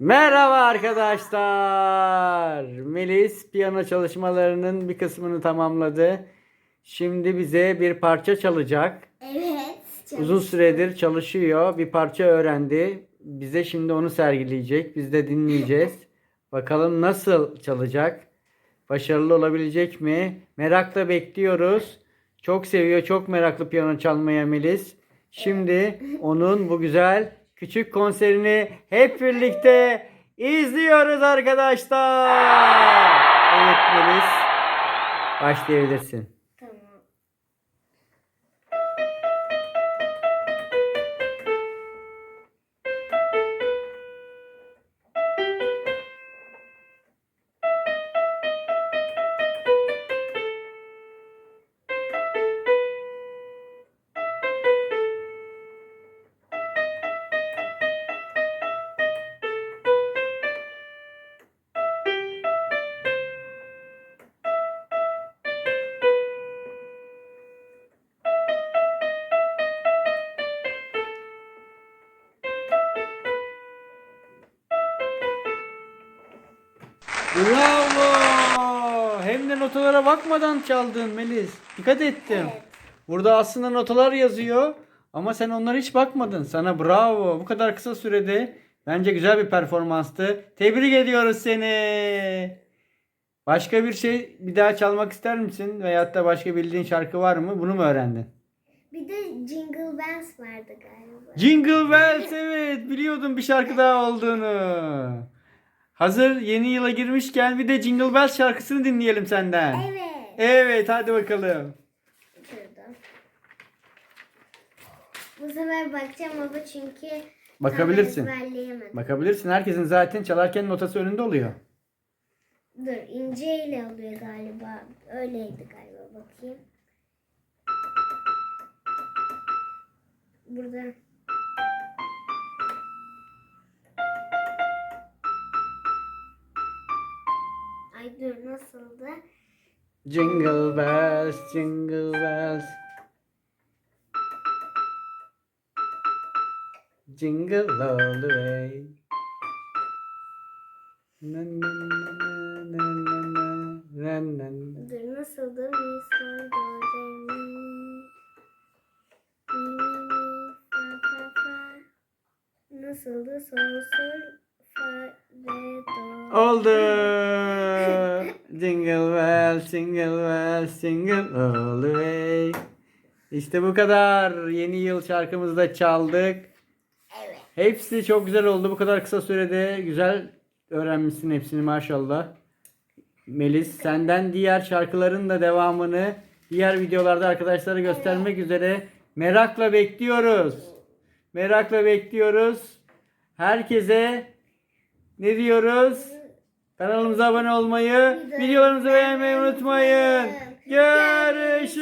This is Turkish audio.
Merhaba arkadaşlar. Melis piyano çalışmalarının bir kısmını tamamladı. Şimdi bize bir parça çalacak. Evet. Uzun süredir çalışıyor. Bir parça öğrendi. Bize şimdi onu sergileyecek. Biz de dinleyeceğiz. Bakalım nasıl çalacak? Başarılı olabilecek mi? Merakla bekliyoruz. Çok seviyor, çok meraklı piyano çalmaya Melis. Şimdi onun bu güzel küçük konserini hep birlikte izliyoruz arkadaşlar. Evet Melis. Başlayabilirsin. Bravo! Hem de notalara bakmadan çaldın Melis. Dikkat ettim. Evet. Burada aslında notalar yazıyor ama sen onlara hiç bakmadın. Sana bravo. Bu kadar kısa sürede bence güzel bir performanstı. Tebrik ediyoruz seni. Başka bir şey bir daha çalmak ister misin? Veyahut da başka bildiğin şarkı var mı? Bunu mu öğrendin? Bir de Jingle Bells vardı galiba. Jingle Bells evet biliyordum bir şarkı daha olduğunu. Hazır yeni yıla girmişken bir de Jingle Bells şarkısını dinleyelim senden. Evet. Evet hadi bakalım. Şurada. Bu sefer bakacağım ama çünkü Bakabilirsin. ezberleyemedim. Bakabilirsin herkesin zaten çalarken notası önünde oluyor. Dur ince ile oluyor galiba. Öyleydi galiba bakayım. Burada. Dur nasıldı? Jingle bells, jingle bells. Jingle all the way. Na, na, na, na, na, na, na, na, na. Dur nasıldı? Mi sol do re mi. Mi mi mi fa fa fa. Nasıldı? Sol sol fa re do. Oldu. Jingle bells, jingle bells, jingle all the way. İşte bu kadar. Yeni yıl şarkımızı da çaldık. Evet. Hepsi çok güzel oldu. Bu kadar kısa sürede güzel öğrenmişsin hepsini maşallah. Melis senden diğer şarkıların da devamını diğer videolarda arkadaşlara göstermek üzere merakla bekliyoruz. Merakla bekliyoruz. Herkese ne diyoruz? Kanalımıza abone olmayı, videolarımızı beğenmeyi unutmayın. Görüşürüz.